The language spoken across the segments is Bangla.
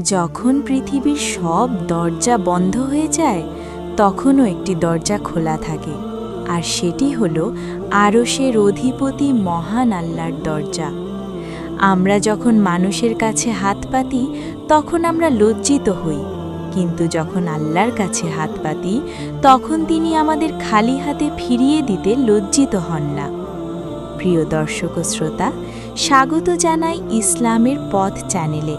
যখন পৃথিবীর সব দরজা বন্ধ হয়ে যায়, তখনও একটি দরজা খোলা থাকে। আর সেটি হল আরশের অধিপতি মহান আল্লাহর দরজা। আমরা যখন মানুষের কাছে হাত পাতি তখন আমরা লজ্জিত হই। কিন্তু যখন আল্লাহর কাছে হাত পাতি তখন তিনি আমাদের খালি হাতে ফিরিয়ে দিতে লজ্জিত হন না। প্রিয় দর্শক শ্রোতা, স্বাগত জানাই ইসলামের পথ চ্যানেলে।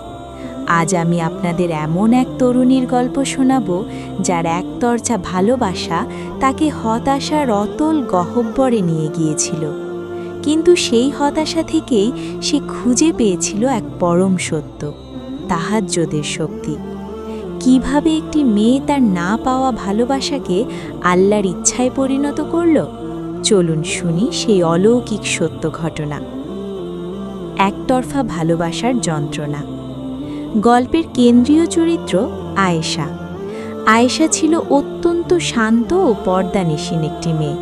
আজ আমি আপনাদের এমন এক তরুণীর গল্প শোনাব, যার একতরচা ভালোবাসা তাকে হতাশার অতল গহব্বরে নিয়ে গিয়েছিল। কিন্তু সেই হতাশা থেকেই সে খুঁজে পেয়েছিল এক পরম সত্য, তাহাজ্যোদের শক্তি। কীভাবে একটি মেয়ে তার না পাওয়া ভালোবাসাকে আল্লাহর ইচ্ছায় পরিণত করল? চলুন শুনি সেই অলৌকিক সত্য ঘটনা। একতরফা ভালোবাসার যন্ত্রণা। গল্পের কেন্দ্রীয় চরিত্র আয়েশা। আয়েশা ছিল অত্যন্ত শান্ত ও পর্দানিসীন একটি মেয়ে।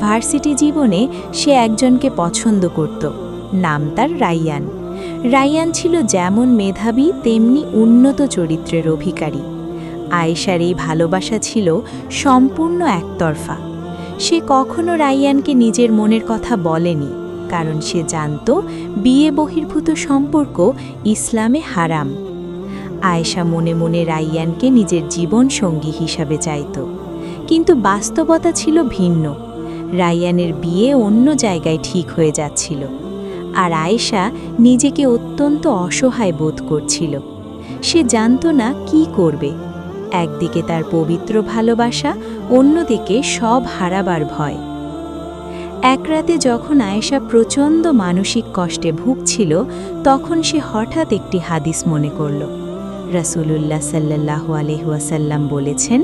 ভার্সিটি জীবনে সে একজনকে পছন্দ করত, নাম তার রাইয়ান। রাইয়ান ছিল যেমন মেধাবী, তেমনি উন্নত চরিত্রের অধিকারী আয়েশার এই ভালোবাসা ছিল সম্পূর্ণ একতরফা। সে কখনো রাইয়ানকে নিজের মনের কথা বলেনি। কারণ সে জানত বিয়ে বহির্ভূত সম্পর্ক ইসলামে হারাম। আয়েশা মনে মনে রাইয়ানকে নিজের জীবন সঙ্গী হিসাবে চাইত। কিন্তু বাস্তবতা ছিল ভিন্ন। রাইয়ানের বিয়ে অন্য জায়গায় ঠিক হয়ে যাচ্ছিল। আর আয়েশা নিজেকে অত্যন্ত অসহায় বোধ করছিল। সে জানত না কি করবে। একদিকে তার পবিত্র ভালোবাসা, অন্যদিকে সব হারাবার ভয়। এক রাতে যখন আয়েশা প্রচণ্ড মানসিক কষ্টে ভুগছিল, তখন সে হঠাৎ একটি হাদিস মনে করল। রাসূলুল্লাহ সাল্লাহ আলহাসাল্লাম বলেছেন,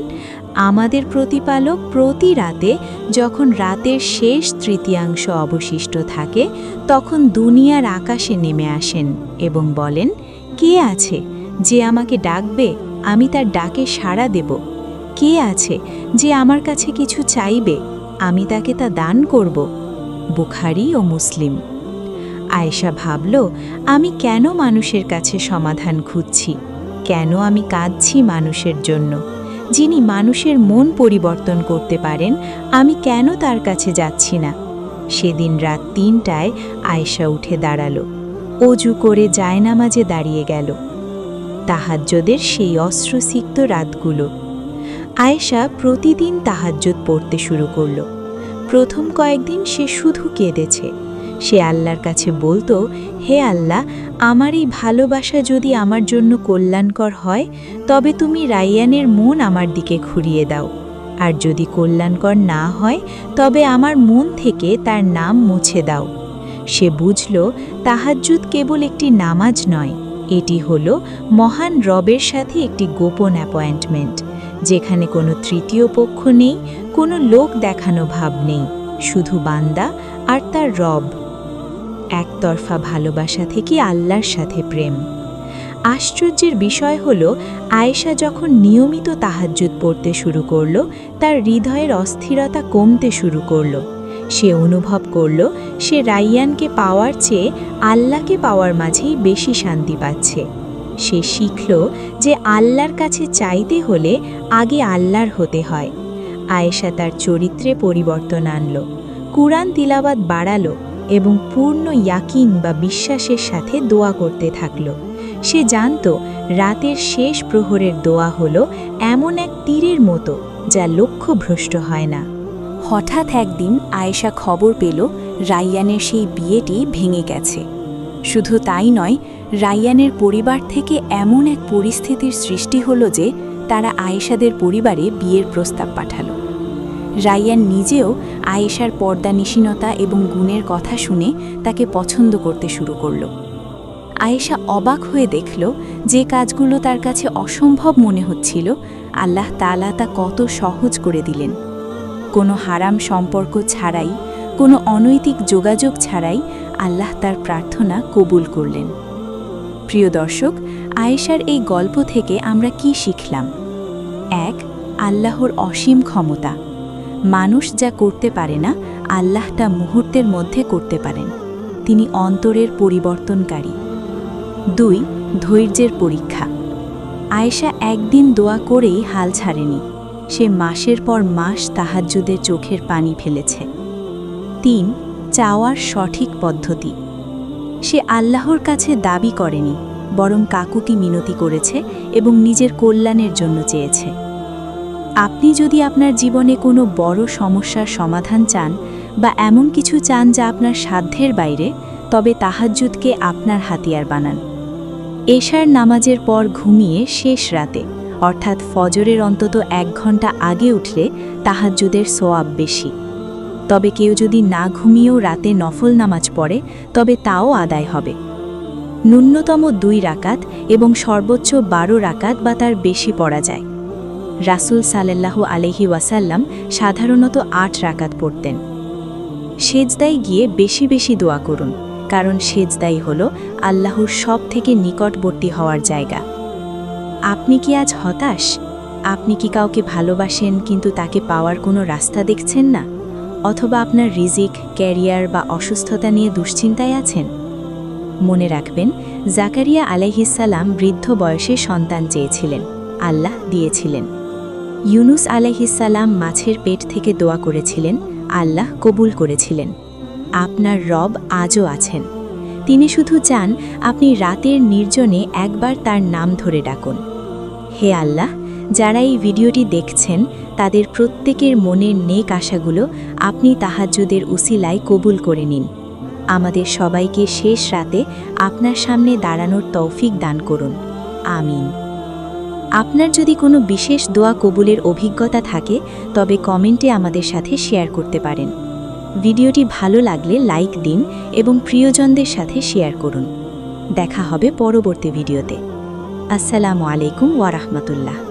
আমাদের প্রতিপালক প্রতি রাতে যখন রাতের শেষ তৃতীয়াংশ অবশিষ্ট থাকে, তখন দুনিয়ার আকাশে নেমে আসেন এবং বলেন, কে আছে যে আমাকে ডাকবে? আমি তার ডাকে সাড়া দেব। কে আছে যে আমার কাছে কিছু চাইবে? আমি তাকে তা দান করব, বুখারি ও মুসলিম। আয়েশা ভাবল, আমি কেন মানুষের কাছে সমাধান খুঁজছি? কেন আমি কাঁদছি মানুষের জন্য? যিনি মানুষের মন পরিবর্তন করতে পারেন, আমি কেন তার কাছে যাচ্ছি না? সেদিন রাত তিনটায় আয়েশা উঠে দাঁড়াল। অজু করে জায়নামাজে দাঁড়িয়ে গেল। তাহাজ্যদের সেই অস্ত্রসিক্ত রাতগুলো আয়েশা প্রতিদিন তাহাজ্জুদ পড়তে শুরু করল। প্রথম কয়েকদিন সে শুধু কেঁদেছে। সে আল্লাহর কাছে বলতো, হে আল্লাহ, আমার এই ভালোবাসা যদি আমার জন্য কল্যাণকর হয়, তবে তুমি রাইয়ানের মন আমার দিকে ঘুরিয়ে দাও। আর যদি কল্যাণকর না হয়, তবে আমার মন থেকে তার নাম মুছে দাও। সে বুঝল, তাহাজ্জুদ কেবল একটি নামাজ নয়, এটি হল মহান রবের সাথে একটি গোপন অ্যাপয়েন্টমেন্ট। যেখানে কোনো তৃতীয় পক্ষ নেই, কোনো লোক দেখানো ভাব নেই, শুধু বান্দা আর তার রব। একতরফা ভালোবাসা থেকে আল্লাহর সাথে প্রেম। আশ্চর্যের বিষয় হল, আয়েশা যখন নিয়মিত তাহাজ্জুদ পড়তে শুরু করল, তার হৃদয়ের অস্থিরতা কমতে শুরু করল। সে অনুভব করল, সে রাইয়ানকে পাওয়ার চেয়ে আল্লাহকে পাওয়ার মাঝেই বেশি শান্তি পাচ্ছে। সে শিখল যে আল্লাহর কাছে চাইতে হলে আগে আল্লাহর হতে হয়। আয়েশা তার চরিত্রে পরিবর্তন আনল, কুরআন তিলাবাত বাড়ালো এবং পূর্ণ ইয়াকিন বা বিশ্বাসের সাথে দোয়া করতে থাকল। সে জানত রাতের শেষ প্রহরের দোয়া হল এমন এক তীরের মতো যা লক্ষ্যভ্রষ্ট হয় না। হঠাৎ একদিন আয়েশা খবর পেল রাইয়ানের সেই বিয়েটি ভেঙে গেছে। শুধু তাই নয়, রাইয়ানের পরিবার থেকে এমন এক পরিস্থিতির সৃষ্টি হলো যে তারা আয়েশাদের পরিবারে বিয়ের প্রস্তাব পাঠালো। রাইয়ান নিজেও আয়েশার পর্দানিসীনতা এবং গুণের কথা শুনে তাকে পছন্দ করতে শুরু করল। আয়েশা অবাক হয়ে দেখল যে কাজগুলো তার কাছে অসম্ভব মনে হচ্ছিল। আল্লাহ তালা তা কত সহজ করে দিলেন। কোনো হারাম সম্পর্ক ছাড়াই, কোনো অনৈতিক যোগাযোগ ছাড়াই আল্লাহ তার প্রার্থনা কবুল করলেন। প্রিয় দর্শক, আয়েশার এই গল্প থেকে আমরা কি শিখলাম? এক, আল্লাহর অসীম ক্ষমতা। মানুষ যা করতে পারে না, আল্লাহ তা মুহূর্তের মধ্যে করতে পারেন। তিনি অন্তরের পরিবর্তনকারী। দুই, ধৈর্যের পরীক্ষা। আয়েশা একদিন দোয়া করেই হাল ছাড়েনি। সে মাসের পর মাস তাহাজ্জুদের চোখের পানি ফেলেছে। তিন চাওয়ার সঠিক পদ্ধতি। সে আল্লাহর কাছে দাবি করেনি, বরং কাকুতি মিনতি করেছে এবং নিজের কল্যাণের জন্য চেয়েছে। আপনি যদি আপনার জীবনে কোনো বড় সমস্যার সমাধান চান বা এমন কিছু চান যা আপনার সাধ্যের বাইরে, তবে তাহাজ্জুদকে আপনার হাতিয়ার বানান। এশার নামাজের পর ঘুমিয়ে শেষ রাতে, অর্থাৎ ফজরের অন্তত এক ঘণ্টা আগে উঠলে তাহাজ্জুদের সোয়াব বেশি। তবে কেউ যদি না ঘুমিয়েও রাতে নফল নামাজ পড়ে, তবে তাও আদায় হবে। ন্যূনতম দুই রাকাত এবং সর্বোচ্চ বারো রাকাত বা তার বেশি পড়া যায়। রাসূল সাল্লাল্লাহু আলহি ওয়াসাল্লাম সাধারণত আট রাকাত পড়তেন। সেজদাই গিয়ে বেশি বেশি দোয়া করুন, কারণ সেজদাই হল আল্লাহর সব থেকে নিকটবর্তী হওয়ার জায়গা। আপনি কি আজ হতাশ? আপনি কি কাউকে ভালোবাসেন কিন্তু তাকে পাওয়ার কোনো রাস্তা দেখছেন না? অথবা আপনার রিজিক, ক্যারিয়ার বা অসুস্থতা নিয়ে দুশ্চিন্তায় আছেন? মনে রাখবেন, জাকারিয়া আলাইহিসাল্লাম বৃদ্ধ বয়সে সন্তান চেয়েছিলেন, আল্লাহ দিয়েছিলেন। ইউনুস আলাইহিসাল্লাম মাছের পেট থেকে দোয়া করেছিলেন, আল্লাহ কবুল করেছিলেন। আপনার রব আজও আছেন। তিনি শুধু চান, আপনি রাতের নির্জনে একবার তার নাম ধরে ডাকুন। হে আল্লাহ যারা এই ভিডিওটি দেখছেন, তাদের প্রত্যেকের মনের নেক আশাগুলো আপনি তাহাজ্জুদের উসিলায় কবুল করে নিন। আমাদের সবাইকে শেষ রাতে আপনার সামনে দাঁড়ানোর তৌফিক দান করুন। আমিন। আপনার যদি কোনো বিশেষ দোয়া কবুলের অভিজ্ঞতা থাকে, তবে কমেন্টে আমাদের সাথে শেয়ার করতে পারেন। ভিডিওটি ভালো লাগলে লাইক দিন এবং প্রিয়জনদের সাথে শেয়ার করুন। দেখা হবে পরবর্তী ভিডিওতে। আসসালামু আলাইকুম ওয়ারাহমাতুল্লাহ